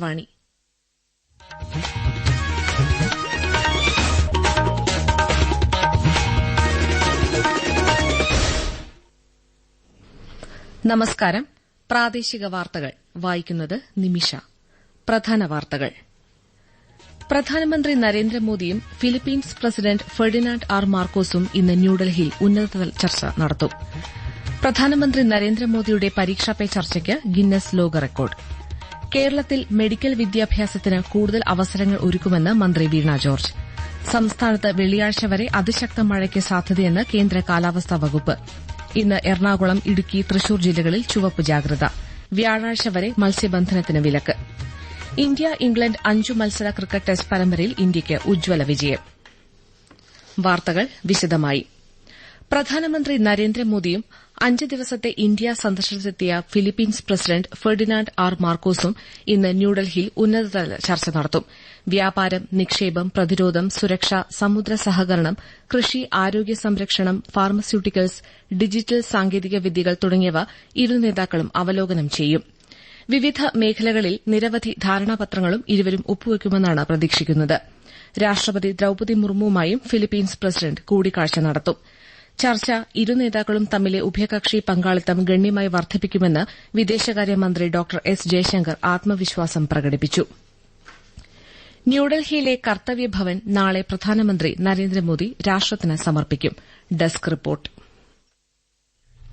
ആകാശവാണി. നമസ്കാരം. പ്രാദേശിക വാർത്തകൾ. വായിക്കുന്നത് നിമിഷ. പ്രധാന വാർത്തകൾ. പ്രധാനമന്ത്രി നരേന്ദ്രമോദിയും ഫിലിപ്പീൻസ് പ്രസിഡന്റ് ഫെർഡിനാൻഡ് ആർ മാർക്കോസും ഇന്ന് ന്യൂഡൽഹിയിൽ ഉന്നതതല ചർച്ച നടത്തും. പ്രധാനമന്ത്രി നരേന്ദ്രമോദിയുടെ പരീക്ഷാ പേ ചർച്ചയ്ക്ക് ഗിന്നസ് ലോക റെക്കോർഡ്. കേരളത്തിൽ മെഡിക്കൽ വിദ്യാഭ്യാസത്തിന് കൂടുതൽ അവസരങ്ങൾ ഒരുക്കുമെന്ന് മന്ത്രി വീണ ജോർജ്. സംസ്ഥാനത്ത് വെള്ളിയാഴ്ച വരെ അതിശക്ത മഴയ്ക്ക് സാധ്യതയെന്ന് കേന്ദ്ര കാലാവസ്ഥാ വകുപ്പ്. ഇന്ന് എറണാകുളം ഇടുക്കി തൃശൂർ ജില്ലകളിൽ ചുവപ്പ് ജാഗ്രത. വ്യാഴാഴ്ച വരെ മത്സ്യബന്ധനത്തിന് വിലക്ക്. ഇന്ത്യ ഇംഗ്ലണ്ട് അഞ്ചു മത്സര ക്രിക്കറ്റ് ടെസ്റ്റ് പരമ്പരയിൽ ഇന്ത്യയ്ക്ക് ഉജ്ജ്വല വിജയം. വാർത്തകൾ വിശദമായി. പ്രധാനമന്ത്രി നരേന്ദ്രമോദിയും അഞ്ച് ദിവസത്തെ ഇന്ത്യ സന്ദർശനത്തെത്തിയ ഫിലിപ്പീൻസ് പ്രസിഡന്റ് ഫെർഡിനാൻഡ് ആർ മാർക്കോസും ഇന്ന് ന്യൂഡൽഹിയിൽ ഉന്നതതല ചർച്ച നടത്തും. വ്യാപാരം നിക്ഷേപം പ്രതിരോധം സുരക്ഷ സമുദ്ര സഹകരണം കൃഷി ആരോഗ്യ സംരക്ഷണം ഫാർമസ്യൂട്ടിക്കൽസ് ഡിജിറ്റൽ സാങ്കേതിക വിദ്യകൾ തുടങ്ങിയവ ഇരു നേതാക്കളും അവലോകനം ചെയ്യും. വിവിധ മേഖലകളിൽ നിരവധി ധാരണാപത്രങ്ങളും ഇരുവരും ഒപ്പുവയ്ക്കുമെന്നാണ് പ്രതീക്ഷിക്കുന്നത്. രാഷ്ട്രപതി ദ്രൌപദി മുർമുവുമായും ഫിലിപ്പീൻസ് പ്രസിഡന്റ് കൂടിക്കാഴ്ച നടത്തും. ചർച്ച ഇരു നേതാക്കളും തമ്മിലെ ഉഭയകക്ഷി പങ്കാളിത്തം ഗണ്യമായി വർദ്ധിപ്പിക്കുമെന്ന് വിദേശകാര്യമന്ത്രി ഡോക്ടർ എസ് ജയശങ്കർ ആത്മവിശ്വാസം പ്രകടിപ്പിച്ചു. ന്യൂഡൽഹിയിലെ കർത്തവ്യഭവൻ നാളെ പ്രധാനമന്ത്രി നരേന്ദ്രമോദി രാഷ്ട്രത്തിന് സമർപ്പിക്കും. Desk report.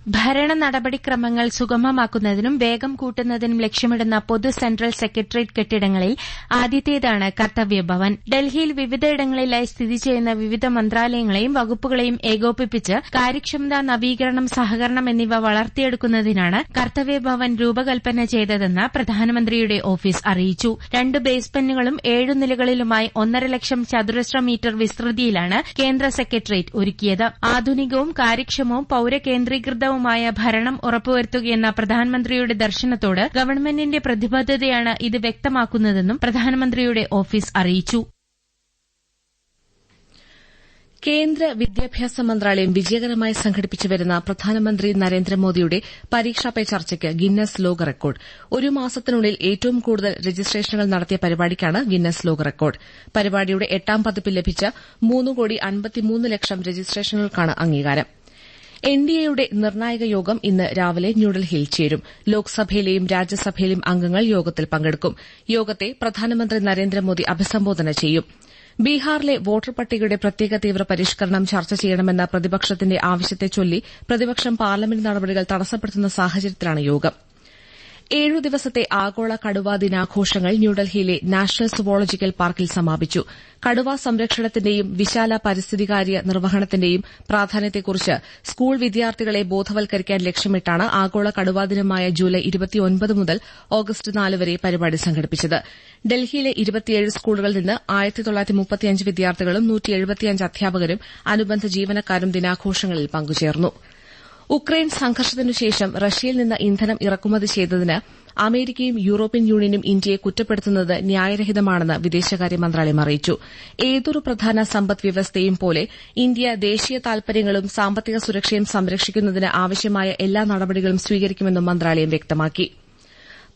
ഭരണ നടപടിക്രമങ്ങൾ സുഗമമാക്കുന്നതിനും വേഗം കൂട്ടുന്നതിനും ലക്ഷ്യമിടുന്ന പൊതു സെൻട്രൽ സെക്രട്ടേറിയറ്റ് കെട്ടിടങ്ങളിൽ ആദ്യത്തേതാണ് കർത്തവ്യഭവൻ ഡൽഹിയിൽ വിവിധയിടങ്ങളിലായി സ്ഥിതി ചെയ്യുന്ന വിവിധ മന്ത്രാലയങ്ങളെയും വകുപ്പുകളെയും ഏകോപിപ്പിച്ച് കാര്യക്ഷമത നവീകരണം സഹകരണം എന്നിവ വളർത്തിയെടുക്കുന്നതിനാണ് കർത്തവ്യഭവൻ രൂപകൽപ്പന ചെയ്തതെന്ന് പ്രധാനമന്ത്രിയുടെ ഓഫീസ് അറിയിച്ചു. രണ്ട് ബേസ്മെന്റുകളും ഏഴു നിലകളിലുമായി ഒന്നര ലക്ഷം ചതുരശ്ര മീറ്റർ വിസ്തൃതിയിലാണ് കേന്ദ്ര സെക്രട്ടേറിയറ്റ് ഒരുക്കിയത്. ആധുനികവും കാര്യക്ഷമവും പൌരകേന്ദ്രീകൃതവും മായ ഭരണം ഉറപ്പുവരുത്തുകയെന്ന പ്രധാനമന്ത്രിയുടെ ദർശനത്തോട് ഗവൺമെന്റിന്റെ പ്രതിബദ്ധതയാണ് ഇത് വ്യക്തമാക്കുന്നതെന്നും പ്രധാനമന്ത്രിയുടെ ഓഫീസ് അറിയിച്ചു. കേന്ദ്ര വിദ്യാഭ്യാസ മന്ത്രാലയം വിജയകരമായി സംഘടിപ്പിച്ചുവരുന്ന പ്രധാനമന്ത്രി നരേന്ദ്രമോദിയുടെ പരീക്ഷാ പേ ചർച്ചയ്ക്ക് ഗിന്നസ് ലോക റെക്കോർഡ്. ഒരു മാസത്തിനുള്ളിൽ ഏറ്റവും കൂടുതൽ രജിസ്ട്രേഷനുകൾ നടത്തിയ പരിപാടിക്കാണ് ഗിന്നസ് ലോക റെക്കോർഡ്. പരിപാടിയുടെ എട്ടാം പതിപ്പിൽ ലഭിച്ച മൂന്ന് കോടി അൻപത്തിമൂന്ന് ലക്ഷം രജിസ്ട്രേഷനുകൾക്കാണ് അംഗീകാരം. എൻ ഡി എയുടെ നിർണായക യോഗം ഇന്ന് രാവിലെ ന്യൂഡൽഹിയിൽ ചേരും. ലോക്സഭയിലെയും രാജ്യസഭയിലെയും അംഗങ്ങൾ യോഗത്തിൽ പങ്കെടുക്കും. യോഗത്തെ പ്രധാനമന്ത്രി നരേന്ദ്രമോദി അഭിസംബോധന ചെയ്യും. ബീഹാറിലെ വോട്ടർ പട്ടികയുടെ പ്രത്യേക തീവ്ര പരിഷ്കരണം ചർച്ച ചെയ്യണമെന്ന പ്രതിപക്ഷത്തിന്റെ ആവശ്യത്തെ ചൊല്ലി പ്രതിപക്ഷം പാർലമെന്റ് നടപടികൾ തടസ്സപ്പെടുത്തുന്ന സാഹചര്യത്തിലാണ് യോഗം. ഏഴു ദിവസത്തെ ആഗോള കടുവാ ദിനാഘോഷങ്ങൾ ന്യൂഡൽഹിയിലെ നാഷണൽ സുവോളജിക്കൽ പാർക്കിൽ സമാപിച്ചു. കടുവാ സംരക്ഷണത്തിന്റെയും വിശാല പരിസ്ഥിതികാര്യ നിർവഹണത്തിന്റെയും പ്രാധാന്യത്തെക്കുറിച്ച് സ്കൂൾ വിദ്യാർത്ഥികളെ ബോധവൽക്കരിക്കാൻ ലക്ഷ്യമിട്ടാണ് ആഗോള കടുവാ ദിനമായ ജൂലൈ മുതൽ ഓഗസ്റ്റ് നാല് വരെ പരിപാടി സംഘടിപ്പിച്ചത്. ഡൽഹിയിലെ ഇരുപത്തിയേഴ് സ്കൂളുകളിൽ നിന്ന് വിദ്യാർത്ഥികളും അധ്യാപകരും അനുബന്ധ ജീവനക്കാരും ദിനാഘോഷങ്ങളിൽ പങ്കുചേർന്നു. ഉക്രൈൻ സംഘർഷത്തിനുശേഷം റഷ്യയിൽ നിന്ന് ഇന്ധനം ഇറക്കുമതി ചെയ്തതിന് അമേരിക്കയും യൂറോപ്യൻ യൂണിയനും ഇന്ത്യയെ കുറ്റപ്പെടുത്തുന്നത് ന്യായരഹിതമാണെന്ന് വിദേശകാര്യ മന്ത്രാലയം അറിയിച്ചു. ഏതൊരു പ്രധാന സമ്പദ് വ്യവസ്ഥയും പോലെ ഇന്ത്യ ദേശീയ താൽപര്യങ്ങളും സാമ്പത്തിക സുരക്ഷയും സംരക്ഷിക്കുന്നതിന് ആവശ്യമായ എല്ലാ നടപടികളും സ്വീകരിക്കുമെന്നും മന്ത്രാലയം വ്യക്തമാക്കി.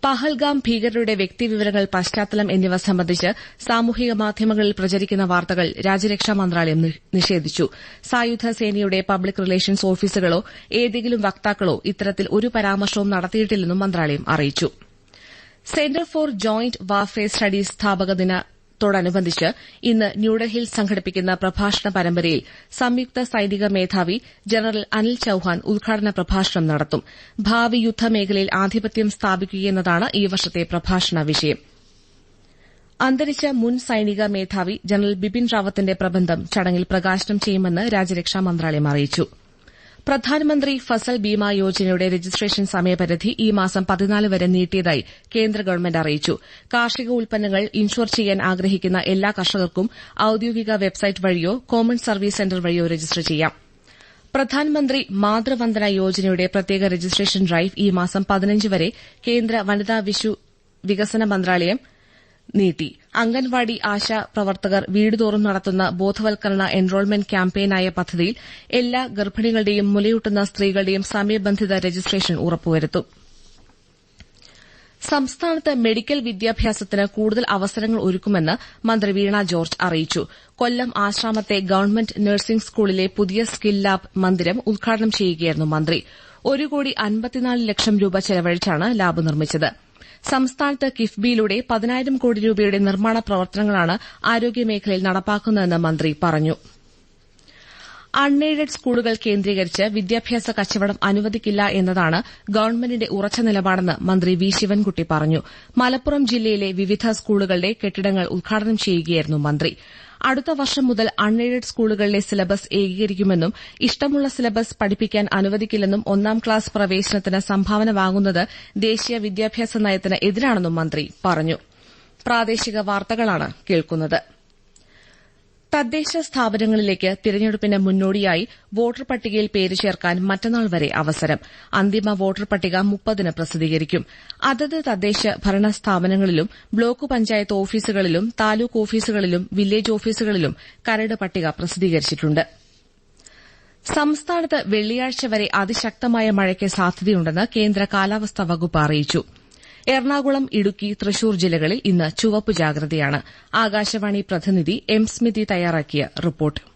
പഹൽഗാം ഭീകരരുടെ വ്യക്തിവിവരങ്ങൾ പശ്ചാത്തലം എന്നിവ സംബന്ധിച്ച് സാമൂഹിക മാധ്യമങ്ങളിൽ പ്രചരിക്കുന്ന വാർത്തകൾ രാജ്യരക്ഷാ മന്ത്രാലയം നിഷേധിച്ചു. സായുധ സേനയുടെ പബ്ലിക് റിലേഷൻസ് ഓഫീസുകളോ ഏതെങ്കിലും വക്താക്കളോ ഇത്തരത്തിൽ ഒരു പരാമർശവും നടത്തിയിട്ടില്ലെന്നും മന്ത്രാലയം അറിയിച്ചു. Centre for joint warfare studies സ്ഥാപക ദിനത്തോടനുബന്ധിച്ച് ഇന്ന് ന്യൂഡൽഹിയിൽ സംഘടിപ്പിക്കുന്ന പ്രഭാഷണ പരമ്പരയിൽ സംയുക്ത സൈനിക മേധാവി ജനറൽ അനിൽ ചൌഹാൻ ഉദ്ഘാടന പ്രഭാഷണം നടത്തും. ഭാവി യുദ്ധമേഖലയിൽ ആധിപത്യം സ്ഥാപിക്കുകയെന്നതാണ് ഈ വർഷത്തെ പ്രഭാഷണ വിഷയം. അന്തരിച്ച മുൻ സൈനിക മേധാവി ജനറൽ ബിപിൻ റാവത്തിന്റെ പ്രബന്ധം ചടങ്ങിൽ പ്രകാശനം ചെയ്യുമെന്ന് രാജ്യരക്ഷാ മന്ത്രാലയം അറിയിച്ചു. പ്രധാനമന്ത്രി ഫസൽ ബീമ യോജനയുടെ രജിസ്ട്രേഷൻ സമയപരിധി ഈ മാസം പതിനാല് വരെ നീട്ടിയതായി കേന്ദ്ര ഗവൺമെന്റ് അറിയിച്ചു. കാർഷിക ഉൽപ്പന്നങ്ങൾ ഇൻഷുർ ചെയ്യാൻ ആഗ്രഹിക്കുന്ന എല്ലാ കർഷകർക്കും ഔദ്യോഗിക വെബ്സൈറ്റ് വഴിയോ കോമൺ സർവീസ് സെന്റർ വഴിയോ രജിസ്റ്റർ ചെയ്യാം. പ്രധാനമന്ത്രി മാതൃവന്ദന യോജനയുടെ പ്രത്യേക രജിസ്ട്രേഷൻ ഡ്രൈവ് ഈ മാസം പതിനഞ്ച് വരെ കേന്ദ്ര വനിതാ വിശു വികസന മന്ത്രാലയം നീട്ടി. അംഗൻവാടി ആശാ പ്രവർത്തകർ വീടുതോറും നടത്തുന്ന ബോധവൽക്കരണ എൻറോൾമെന്റ് ക്യാമ്പയിനായ പദ്ധതിയിൽ എല്ലാ ഗർഭിണികളുടെയും മുലയൂട്ടുന്ന സ്ത്രീകളുടെയും സമയബന്ധിത രജിസ്ട്രേഷൻ ഉറപ്പുവരുത്തും. സംസ്ഥാനത്ത് മെഡിക്കൽ വിദ്യാഭ്യാസത്തിന് കൂടുതൽ അവസരങ്ങൾ ഒരുക്കുമെന്ന് മന്ത്രി വീണ ജോർജ് അറിയിച്ചു. കൊല്ലം ആശ്രാമത്തെ ഗവൺമെന്റ് നഴ്സിംഗ് സ്കൂളിലെ പുതിയ സ്കിൽ ലാബ് മന്ദിരം ഉദ്ഘാടനം ചെയ്യുകയായിരുന്നു മന്ത്രി. ഒരു കോടി അൻപത്തിനാല് ലക്ഷം രൂപ ചെലവഴിച്ചാണ് ലാബ് നിർമ്മിച്ചത്. സംസ്ഥാനത്ത് കിഫ്ബിയിലൂടെ പതിനായിരം കോടി രൂപയുടെ നിർമ്മാണ പ്രവർത്തനങ്ങളാണ് ആരോഗ്യമേഖലയിൽ നടപ്പാക്കുന്നതെന്ന് മന്ത്രി പറഞ്ഞു. അൺഎയ്ഡഡ് സ്കൂളുകൾ കേന്ദ്രീകരിച്ച് വിദ്യാഭ്യാസ കച്ചവടം അനുവദിക്കില്ല എന്നതാണ് ഗവൺമെന്റിന്റെ ഉറച്ച നിലപാടെന്ന് മന്ത്രി വി ശിവൻകുട്ടി പറഞ്ഞു. മലപ്പുറം ജില്ലയിലെ വിവിധ സ്കൂളുകളുടെ കെട്ടിടങ്ങൾ ഉദ്ഘാടനം ചെയ്യുകയായിരുന്നു മന്ത്രി. അടുത്ത വർഷം മുതൽ അൺഎയ്ഡഡ് സ്കൂളുകളിലെ സിലബസ് ഏകീകരിക്കുമെന്നും ഇഷ്ടമുള്ള സിലബസ് പഠിപ്പിക്കാൻ അനുവദിക്കില്ലെന്നും ഒന്നാം ക്ലാസ് പ്രവേശനത്തിന് സംഭാവന വാങ്ങുന്നത് ദേശീയ വിദ്യാഭ്യാസ നയത്തിന് എതിരാണെന്നും മന്ത്രി പറഞ്ഞു. തദ്ദേശ സ്ഥാപനങ്ങളിലേക്ക് തിരഞ്ഞെടുപ്പിന് മുന്നോടിയായി വോട്ടർ പട്ടികയിൽ പേര് ചേർക്കാൻ മറ്റന്നാൾ വരെ അവസരം. അന്തിമ വോട്ടർ പട്ടിക മുപ്പതിന് പ്രസിദ്ധീകരിക്കും. അതത് തദ്ദേശ ഭരണ സ്ഥാപനങ്ങളിലും ബ്ലോക്ക് പഞ്ചായത്ത് ഓഫീസുകളിലും താലൂക്ക് ഓഫീസുകളിലും വില്ലേജ് ഓഫീസുകളിലും കരട് പട്ടിക പ്രസിദ്ധീകരിച്ചിട്ടുണ്ട്. സംസ്ഥാനത്ത് വെള്ളിയാഴ്ച വരെ അതിശക്തമായ മഴയ്ക്ക് സാധ്യതയുണ്ടെന്ന് കേന്ദ്ര കാലാവസ്ഥാ വകുപ്പ് അറിയിച്ചു. എറണാകുളം ഇടുക്കി തൃശൂർ ജില്ലകളിൽ ഇന്ന് ചുവപ്പ് ജാഗ്രതയാണ്. ആകാശവാണി പ്രതിനിധി എം സ്മിതി തയ്യാറാക്കിയ റിപ്പോർട്ട്.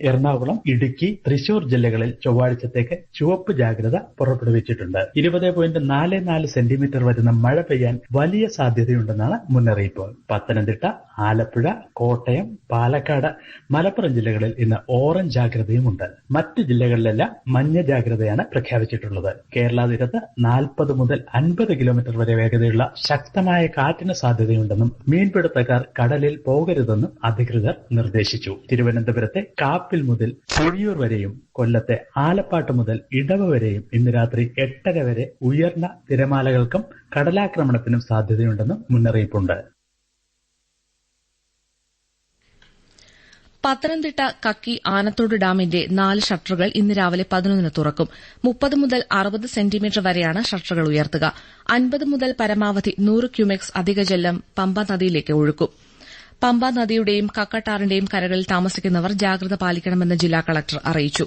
എറണാകുളം ഇടുക്കി തൃശൂർ ജില്ലകളിൽ ചൊവ്വാഴ്ചത്തേക്ക് ചുവപ്പ് ജാഗ്രത പുറപ്പെടുവിച്ചിട്ടുണ്ട്. ഇരുപത് പോയിന്റ് നാല് നാല് സെന്റിമീറ്റർ വരുന്ന മഴ പെയ്യാൻ വലിയ സാധ്യതയുണ്ടെന്നാണ് മുന്നറിയിപ്പ്. പത്തനംതിട്ട ആലപ്പുഴ കോട്ടയം പാലക്കാട് മലപ്പുറം ജില്ലകളിൽ ഇന്ന് ഓറഞ്ച് ജാഗ്രതയുമുണ്ട്. മറ്റ് ജില്ലകളിലെല്ലാം മഞ്ഞ ജാഗ്രതയാണ് പ്രഖ്യാപിച്ചിട്ടുള്ളത്. കേരള തീരത്ത് നാൽപ്പത് മുതൽ അൻപത് കിലോമീറ്റർ വരെ വേഗതയുള്ള ശക്തമായ കാറ്റിന് സാധ്യതയുണ്ടെന്നും മീൻപിടുത്തക്കാർ കടലിൽ പോകരുതെന്നും അധികൃതർ നിർദ്ദേശിച്ചു. തിരുവനന്തപുരത്തെ കാപ്പിൽ മുതൽ പുഴിയൂർ വരെയും കൊല്ലത്തെ ആലപ്പാട്ട് മുതൽ ഇടവ വരെയും ഇന്ന് രാത്രി എട്ടര വരെ ഉയർന്ന തിരമാലകൾക്കും കടലാക്രമണത്തിനും സാധ്യതയുണ്ടെന്നും മുന്നറിയിപ്പുണ്ട്. പത്തനംതിട്ട കക്കി ആനത്തോട് ഡാമിന്റെ നാല് ഷട്ടറുകൾ ഇന്ന് രാവിലെ പതിനൊന്നിന് തുറക്കും. മുപ്പത് മുതൽ അറുപത് സെന്റിമീറ്റർ വരെയാണ് ഷട്ടറുകൾ ഉയർത്തുക. അൻപത് മുതൽ പരമാവധി നൂറ് ക്യൂമെക്സ് അധിക ജലം പമ്പ നദിയിലേക്ക് ഒഴുക്കും. പമ്പ നദിയുടെയും കക്കട്ടാറിന്റെയും കരകളിൽ താമസിക്കുന്നവർ ജാഗ്രത പാലിക്കണമെന്ന് ജില്ലാ കളക്ടർ അറിയിച്ചു.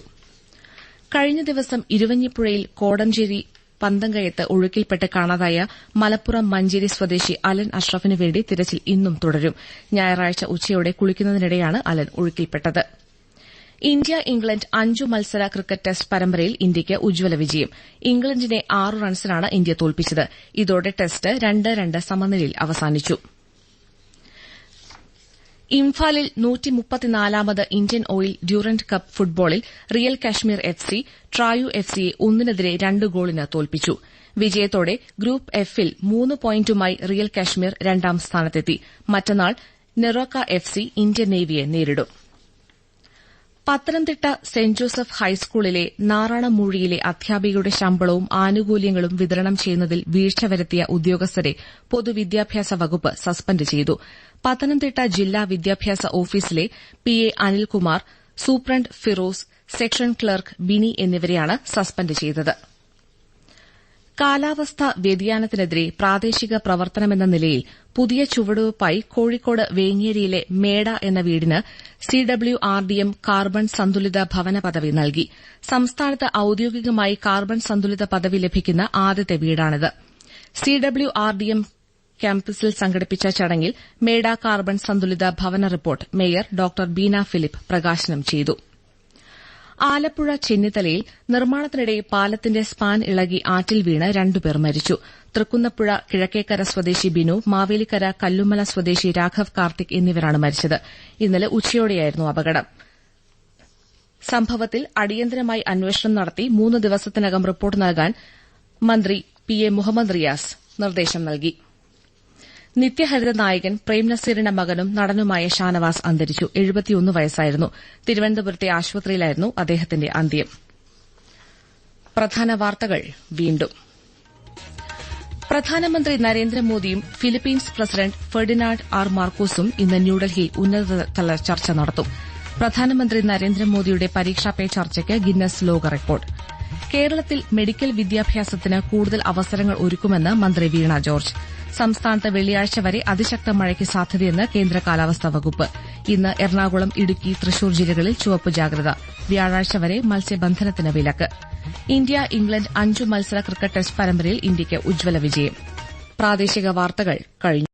കഴിഞ്ഞ ദിവസം ഇരുവഞ്ഞിപ്പുഴയിൽ കോടഞ്ചേരി പന്തങ്കയത്ത് ഒഴുക്കിൽപ്പെട്ട് കാണാതായ മലപ്പുറം മഞ്ചേരി സ്വദേശി അലൻ അഷ്റഫിനു വേണ്ടി തിരച്ചിൽ ഇന്നും തുടരും. ഞായറാഴ്ച ഉച്ചയോടെ കുളിക്കുന്നതിനിടെയാണ് അലൻ ഒഴുക്കിൽപ്പെട്ടത്. ഇന്ത്യ ഇംഗ്ലണ്ട് അഞ്ചു മത്സര ക്രിക്കറ്റ് ടെസ്റ്റ് പരമ്പരയിൽ ഇന്ത്യയ്ക്ക് ഉജ്ജ്വല വിജയം. ഇംഗ്ലണ്ടിനെ ആറ് റൺസിനാണ് ഇന്ത്യ തോൽപ്പിച്ചത്. ഇതോടെ ടെസ്റ്റ് രണ്ട് രണ്ട് സമനിലയിൽ അവസാനിച്ചു. ഇംഫാലിൽ നൂറ്റി മുപ്പത്തിനാലാമത് ഇന്ത്യൻ ഓയിൽ ഡ്യൂറന്റ് കപ്പ് ഫുട്ബോളിൽ Real Kashmir F C ട്രായു F സിയെ ഒന്നിനെതിരെ രണ്ട് ഗോളിന് തോൽപ്പിച്ചു. വിജയത്തോടെ ഗ്രൂപ്പ് എഫിൽ മൂന്ന് പോയിന്റുമായി റിയൽ കാശ്മീർ രണ്ടാം സ്ഥാനത്തെത്തി. മറ്റന്നാൾ നെറോക്ക എഫ് സി ഇന്ത്യൻ നേവിയെ നേരിടും. പത്തനംതിട്ട സെന്റ് ജോസഫ് ഹൈസ്കൂളിലെ നാറാണമൂഴിയിലെ അധ്യാപികയുടെ ശമ്പളവും ആനുകൂല്യങ്ങളും വിതരണം ചെയ്യുന്നതിൽ വീഴ്ച വരുത്തിയ ഉദ്യോഗസ്ഥരെ പൊതുവിദ്യാഭ്യാസ വകുപ്പ് സസ്പെൻഡ് ചെയ്തു. പത്തനംതിട്ട ജില്ലാ വിദ്യാഭ്യാസ ഓഫീസിലെ P A Anilkumar superintendent Firoz section clerk Bini എന്നിവരെയാണ് സസ്പെൻഡ് ചെയ്തത്. കാലാവസ്ഥാ വ്യതിയാനത്തിനെതിരെ പ്രാദേശിക പ്രവർത്തനമെന്ന നിലയിൽ പുതിയ ചുവടുവയ്പായി കോഴിക്കോട് വേങ്ങേരിയിലെ മേട എന്ന വീടിന് C W R D M carbon സന്തുലിത ഭവന പദവി നൽകി. സംസ്ഥാനത്ത് ഔദ്യോഗികമായി കാർബൺ സന്തുലിത പദവി ലഭിക്കുന്ന ആദ്യത്തെ വീടാണിത്. C W R D RDM ക്യാമ്പസിൽ സംഘടിപ്പിച്ച ചടങ്ങിൽ മേഡ കാർബൺ സന്തുലിത ഭവന report mayor doctor Beena Philip പ്രകാശനം ചെയ്തു. ആലപ്പുഴ ചെന്നിത്തലയിൽ നിർമ്മാണത്തിനിടെ പാലത്തിന്റെ സ്പാൻ ഇളകി ആറ്റിൽ വീണ് രണ്ടുപേർ മരിച്ചു. തൃക്കുന്നപ്പുഴ കിഴക്കേക്കര സ്വദേശി ബിനു മാവേലിക്കര കല്ലുമല സ്വദേശി രാഘവ് കാർത്തിക് എന്നിവരാണ് മരിച്ചത്. ഇന്നലെ ഉച്ചയോടെയായിരുന്നു അപകടം. സംഭവത്തിൽ അടിയന്തരമായി അന്വേഷണം നടത്തി മൂന്ന് ദിവസത്തിനകം റിപ്പോർട്ട് നൽകാൻ മന്ത്രി പി എ മുഹമ്മദ് റിയാസ് നിർദ്ദേശം നൽകി. നിത്യഹരിത നായകൻ പ്രേം നസീറിന്റെ മകനും നടനുമായ ഷാനവാസ് അന്തരിച്ചു. എഴുപത്തിയൊന്ന് വയസ്സായിരുന്നു. തിരുവനന്തപുരത്തെ ആശുപത്രിയിലായിരുന്നു അദ്ദേഹത്തിന്റെ അന്ത്യം. പ്രധാന വാർത്തകൾ വീണ്ടും. പ്രധാനമന്ത്രി നരേന്ദ്രമോദിയും ഫിലിപ്പീൻസ് പ്രസിഡന്റ് ഫെർഡിനാൾഡ് ആർ മാർക്കോസും ഇന്ന് ന്യൂഡൽഹിയിൽ ഉന്നതതല ചർച്ച നടത്തും. പ്രധാനമന്ത്രി നരേന്ദ്രമോദിയുടെ പരീക്ഷാ പേ ചർച്ചയ്ക്ക് ഗിന്നസ് ലോക റെക്കോർഡ്. കേരളത്തിൽ മെഡിക്കൽ വിദ്യാഭ്യാസത്തിന് കൂടുതൽ അവസരങ്ങൾ ഒരുക്കുമെന്ന് മന്ത്രി വീണ ജോർജ്. സംസ്ഥാനത്ത് വെള്ളിയാഴ്ച വരെ അതിശക്ത മഴയ്ക്ക് സാധ്യതയെന്ന് കേന്ദ്ര കാലാവസ്ഥാ വകുപ്പ്. ഇന്ന് എറണാകുളം ഇടുക്കി തൃശൂർ ജില്ലകളിൽ ചുവപ്പ് ജാഗ്രത. വ്യാഴാഴ്ച വരെ മത്സ്യബന്ധനത്തിന് വിലക്ക്. ഇന്ത്യ ഇംഗ്ലണ്ട് അഞ്ചു മത്സര ക്രിക്കറ്റ് ടെസ്റ്റ് പരമ്പരയിൽ ഇന്ത്യയ്ക്ക് ഉജ്ജ്വല വിജയം. പ്രാദേശിക വാർത്തകൾ കഴിഞ്ഞു.